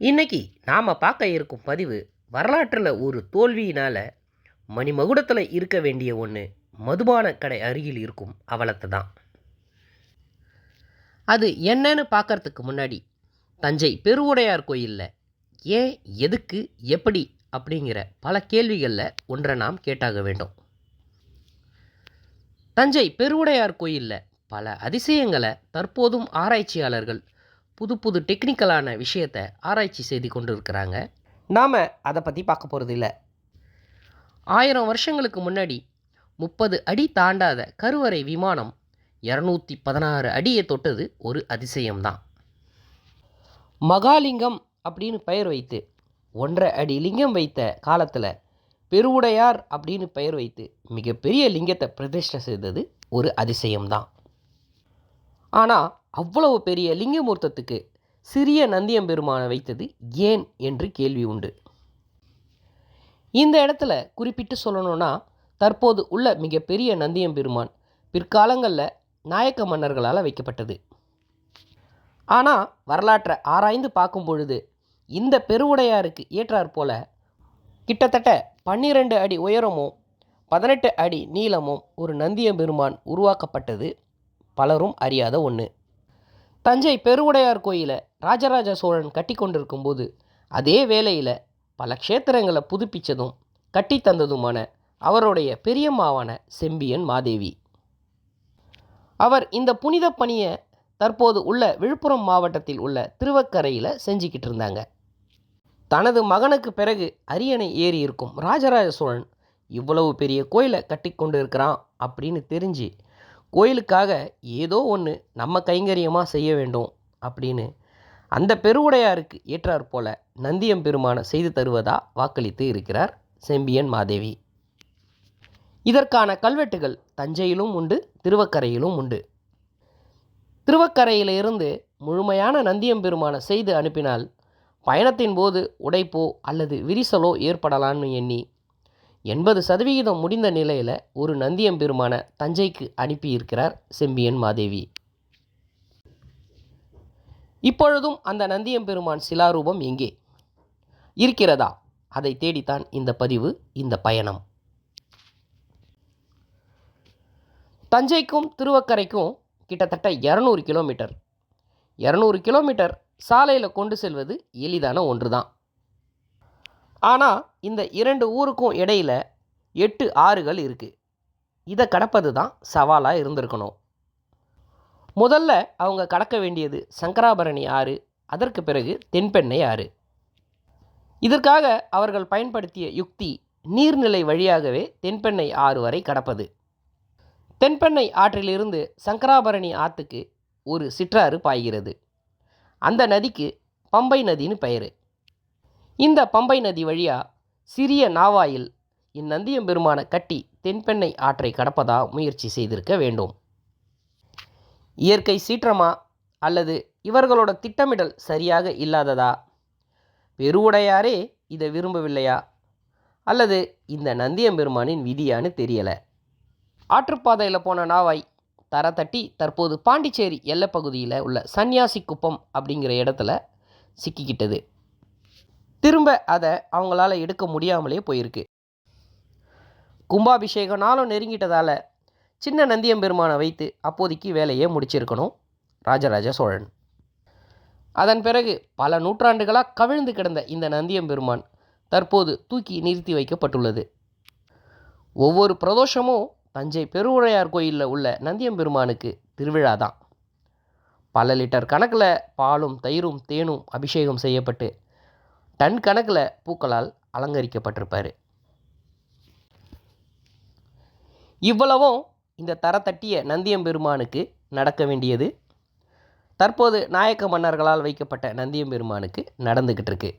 இன்னைக்கு நாம் பார்க்க இருக்கும் பதிவு வரலாற்றில் ஒரு தோல்வியினால் மணிமகுடத்தில் இருக்க வேண்டிய ஒன்று மதுபான கடை அருகில் இருக்கும் அவலத்தை தான். அது என்னன்னு பார்க்கறதுக்கு முன்னாடி தஞ்சை பெருவுடையார் கோயிலில் ஏன் எதுக்கு எப்படி அப்படிங்கிற பல கேள்விகளில் ஒன்றை நாம் கேட்டாக வேண்டும். தஞ்சை பெருவுடையார் கோயிலில் பல அதிசயங்களை தற்போதும் ஆராய்ச்சியாளர்கள் புது புது டெக்னிக்கலான விஷயத்தை ஆராய்ச்சி செய்து கொண்டு இருக்கிறாங்க நாம் அதை பற்றி பார்க்க போகிறது இல்லை ஆயிரம் வருஷங்களுக்கு முன்னாடி முப்பது அடி தாண்டாத கருவறை விமானம் இரநூத்தி பதினாறு அடியை தொட்டது ஒரு அதிசயம்தான். மகாலிங்கம் அப்படின்னு பெயர் வைத்து ஒன்றரை அடி லிங்கம் வைத்த காலத்தில் பெருவுடையார் அப்படின்னு பெயர் வைத்து மிகப்பெரிய லிங்கத்தை பிரதிஷ்டை செய்தது ஒரு அதிசயம்தான். ஆனால் அவ்வளவு பெரிய லிங்கமூர்த்தத்துக்கு சிறிய நந்தியம்பெருமானை வைத்தது ஏன் என்று கேள்வி உண்டு. இந்த இடத்துல குறிப்பிட்டு சொல்லணும்னா தற்போது உள்ள மிகப்பெரிய நந்தியம்பெருமான் பிற்காலங்களில் நாயக்க மன்னர்களால் வைக்கப்பட்டது. ஆனால் வரலாற்றை ஆராய்ந்து பார்க்கும் பொழுது இந்த பெருவுடையாருக்கு ஏற்றாற் போல கிட்டத்தட்ட பன்னிரண்டு அடி உயரமும் பதினெட்டு அடி நீளமும் ஒரு நந்தியம்பெருமான் உருவாக்கப்பட்டது பலரும் அறியாத ஒன்று தஞ்சை பெருவுடையார் கோயிலை ராஜராஜ சோழன் கட்டி கொண்டிருக்கும்போது அதே வேளையில் பல க்ஷேத்திரங்களை புதுப்பித்ததும் கட்டி தந்ததுமான அவருடைய பெரியம்மாவான செம்பியன் மாதேவி. அவர் இந்த புனித பணியை தற்போது உள்ள விழுப்புரம் மாவட்டத்தில் உள்ள திருவக்கரையில் செஞ்சுக்கிட்டு இருந்தாங்க. தனது மகனுக்கு பிறகு அரியணை ஏறி இருக்கும் ராஜராஜ சோழன் இவ்வளவு பெரிய கோயிலை கட்டி கொண்டு இருக்கிறான் அப்படின்னு தெரிஞ்சு கோயிலுக்காக ஏதோ ஒன்று நம்ம கைங்கரியமாக செய்ய வேண்டும் அப்படின்னு அந்த பெருவுடையாருக்கு ஏற்றாற் போல நந்தியம் பெருமான செய்து தருவதா வாக்களித்து இருக்கிறார் செம்பியன் மாதேவி. இதற்கான கல்வெட்டுகள் தஞ்சையிலும் உண்டு திருவக்கரையிலும் உண்டு. திருவக்கரையிலிருந்து முழுமையான நந்தியம் பெருமானை செய்து அனுப்பினால் பயணத்தின் போது உடைப்போ அல்லது விரிசலோ ஏற்படலான்னு எண்ணி எண்பது சதவிகிதம் முடிந்த நிலையில் ஒரு நந்தியம்பெருமான தஞ்சைக்கு அனுப்பியிருக்கிறார் செம்பியன் மாதேவி. இப்பொழுதும் அந்த நந்தியம்பெருமான் சிலாரூபம் எங்கே? இருக்கிறதா? அதை தேடித்தான் இந்த பதிவு இந்த பயணம். தஞ்சைக்கும் திருவக்கரைக்கும் கிட்டத்தட்ட இரநூறு கிலோமீட்டர். இரநூறு கிலோமீட்டர் சாலையில் கொண்டு செல்வது எளிதான ஒன்று தான் ஆனால் இந்த இரண்டு ஊருக்கும் இடையில் எட்டு ஆறுகள் இருக்குது இதை கடப்பது தான் சவாலாக இருந்திருக்கணும். முதல்ல அவங்க கடக்க வேண்டியது சங்கராபரணி ஆறு அதற்கு பிறகு தென்பெண்ணை ஆறு. இதற்காக அவர்கள் பயன்படுத்திய யுக்தி நீர்நிலை வழியாகவே தென்பெண்ணை ஆறு வரை கடப்பது. தென்பெண்ணை ஆற்றிலிருந்து சங்கராபரணி ஆற்றுக்கு ஒரு சிற்றாறு பாய்கிறது. அந்த நதிக்கு பம்பை நதின்னு பெயர். இந்த பம்பை நதி வழியாக சிறிய நாவாயில் இந்நந்தியம்பெருமான கட்டி தென்பெண்ணை ஆற்றை கடப்பதா முயற்சி செய்திருக்க வேண்டும். இயற்கை சீற்றமா அல்லது இவர்களோட திட்டமிடல் சரியாக இல்லாததா? பெருவுடையாரே இதை விரும்பவில்லையா? அல்லது இந்த நந்தியம்பெருமானின் விதியான்னு தெரியலை. ஆற்றுப்பாதையில் போன நாவாய் தர தட்டி தற்போது பாண்டிச்சேரி எல்லைப்பகுதியில் உள்ள சன்னியாசி குப்பம் அப்படிங்கிற இடத்துல சிக்கிக்கிட்டது. திரும்ப அதை அவங்களால எடுக்க முடியாமலே போயிருக்கு. கும்பாபிஷேக நாளும் நெருங்கிட்டதால் சின்ன நந்தியம்பெருமானை வைத்து அப்போதைக்கு வேலையை முடிச்சிருக்கணும். ராஜராஜ சோழன். அதன் பிறகு பல நூற்றாண்டுகளாக கவிழ்ந்து கிடந்த இந்த நந்தியம்பெருமான் தற்போது தூக்கி நிறுத்தி வைக்கப்பட்டுள்ளது. ஒவ்வொரு பிரதோஷமும் தஞ்சை பெருவுடையார் கோயிலில் உள்ள நந்தியம்பெருமானுக்கு திருவிழா தான். பல லிட்டர் கணக்கில் பாலும் தயிரும் தேனும் அபிஷேகம் செய்யப்பட்டு டன் கணக்கில் பூக்களால் அலங்கரிக்கப்பட்டிருப்பார். இவ்வளவும் இந்த தரத்தட்டிய நந்தியம்பெருமானுக்கு நடக்க வேண்டியது? தற்போது நாயக்க மன்னர்களால் வைக்கப்பட்ட நந்தியம்பெருமானுக்கு நடந்துக்கிட்டு இருக்கு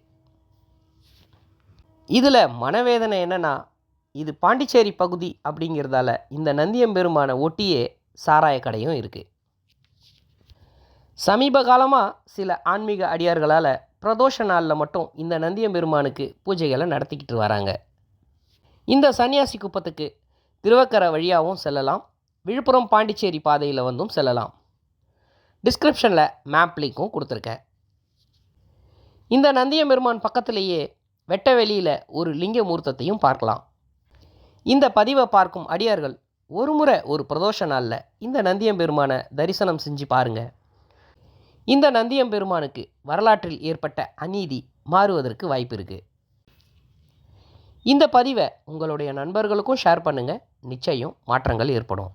இதில் மனவேதனை என்னென்னா இது பாண்டிச்சேரி பகுதி அப்படிங்கிறதால இந்த நந்தியம்பெருமானை ஒட்டியே சாராய கடையும் இருக்குது சமீப காலமாக சில ஆன்மீக அடியார்களால் பிரதோஷ நாளில் மட்டும் இந்த நந்தியம்பெருமானுக்கு பூஜைகளை நடத்திக்கிட்டு வராங்க. இந்த சன்னியாசி குப்பத்துக்கு திருவக்கரை வழியாகவும் செல்லலாம். விழுப்புரம் பாண்டிச்சேரி பாதையில் வந்தும் செல்லலாம். டிஸ்கிரிப்ஷனில் மேப் லிங்க்கும் கொடுத்துருக்கேன். இந்த நந்தியம்பெருமான் பக்கத்திலேயே வெட்ட வெளியில் ஒரு லிங்க மூர்த்தத்தையும் பார்க்கலாம். இந்த பதிவை பார்க்கும் அடியார்கள் ஒரு முறை ஒரு பிரதோஷ நாளில் இந்த நந்தியம்பெருமானை தரிசனம் செஞ்சு பாருங்கள் இந்த நந்தியம்பெருமானுக்கு வரலாற்றில் ஏற்பட்ட அநீதி மாறுவதற்கு வாய்ப்பு இருக்குது இந்த பதிவை உங்களுடைய நண்பர்களுக்கும் ஷேர் பண்ணுங்கள் நிச்சயம் மாற்றங்கள் ஏற்படும்.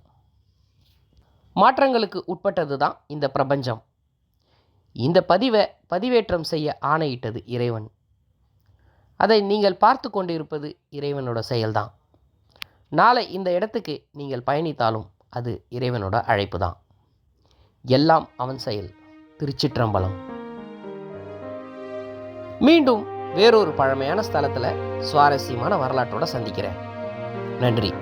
மாற்றங்களுக்கு உட்பட்டது தான் இந்த பிரபஞ்சம். இந்த பதிவை பதிவேற்றம் செய்ய ஆணையிட்டது இறைவன். அதை நீங்கள் பார்த்து கொண்டிருப்பது இறைவனோட செயல்தான். நாளை இந்த இடத்துக்கு நீங்கள் பயணித்தாலும் அது இறைவனோட அழைப்பு தான் எல்லாம் அவன் செயல். திருச்சிற்றம்பலம். மீண்டும் வேறொரு பழமையான ஸ்தலத்தில் சுவாரஸ்யமான வரலாற்றோட சந்திக்கிறேன். நன்றி.